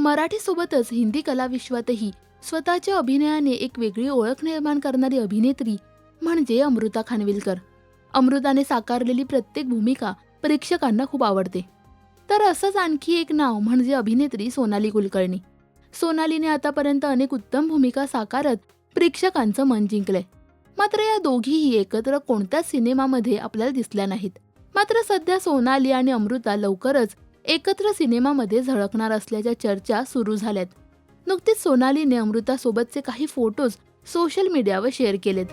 मराठीसोबतच हिंदी कलाविश्वातही स्वतःच्या अभिनयाने एक वेगळी ओळख निर्माण करणारी अभिनेत्री म्हणजे अमृता खानविलकर. अमृताने साकारलेली प्रत्येक भूमिका प्रेक्षकांना खूप आवडते. तर असंच आणखी एक नाव म्हणजे अभिनेत्री सोनाली कुलकर्णी. सोनालीने आतापर्यंत अनेक उत्तम भूमिका साकारत प्रेक्षकांचं मन जिंकलंय. मात्र या दोघीही एकत्र कोणत्याच सिनेमामध्ये आपल्याला दिसल्या नाहीत. मात्र सध्या सोनाली आणि अमृता लवकरच एकत्र सिनेमामध्ये झळकणार असल्याच्या चर्चा सुरू झाल्यात. नुकतीच सोनालीने अमृतासोबतचे काही फोटोज सोशल मीडियावर शेअर केलेत.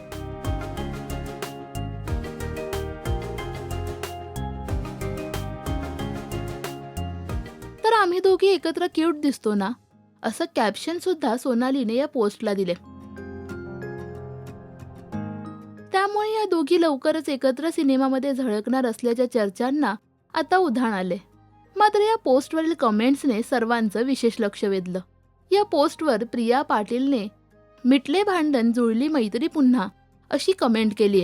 तर आम्ही दोघी एकत्र क्यूट दिसतो ना? असं कॅप्शन सुद्धा सोनालीने या पोस्टला दिले. त्यामुळे या दोघी लवकरच एकत्र सिनेमामध्ये झळकणार असल्याच्या चर्चांना आता उधाण आले मात्र या पोस्टवरील कमेंट्सने सर्वांचं विशेष लक्ष वेधलं. या पोस्टवर प्रिया पाटीलने मिटले भांडण जुळली मैत्री पुन्हा अशी कमेंट केली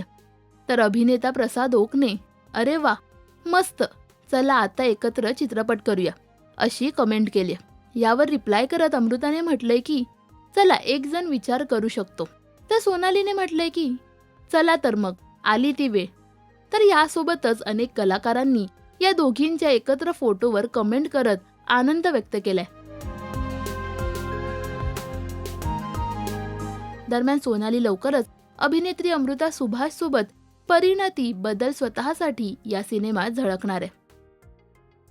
तर अभिनेता प्रसाद ओकने अरे वा मस्त चला आता एकत्र चित्रपट करूया अशी कमेंट केली यावर रिप्लाय करत अमृताने म्हटलंय की चला एक जण विचार करू शकतो. तर सोनालीने म्हटलंय की चला तर मग आली ती वेळ. तर यासोबतच अनेक कलाकारांनी या दोघींच्या एकत्र फोटोवर कमेंट करत आनंद व्यक्त केलाय. दरम्यान सोनाली लवकरच अभिनेत्री अमृता सुभाष सोबत परिणती बदल स्वतःसाठी या सिनेमात झळकणार आहे.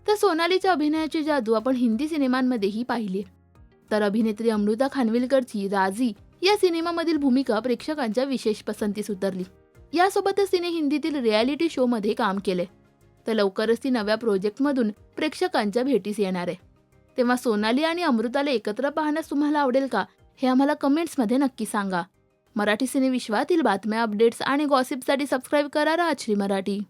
तर सोनालीच्या अभिनयाची जादू आपण हिंदी सिनेमांमध्येही पाहिली तर अभिनेत्री अमृता खानविलकरची राजी या सिनेमामधील भूमिका प्रेक्षकांच्या विशेष पसंतीस उतरली. यासोबतच तिने हिंदीतील रियालिटी शो मध्ये काम केले तर लवकरच ती नव्या प्रोजेक्टमधून प्रेक्षकांच्या भेटीस येणार आहे. तेव्हा सोनाली आणि अमृताला एकत्र पाहण्यास तुम्हाला आवडेल का हे आम्हाला कमेंट्समध्ये नक्की सांगा. मराठी सिनेविश्वातील बातम्या अपडेट्स आणि गॉसिपसाठी सबस्क्राईब करा राजश्री मराठी.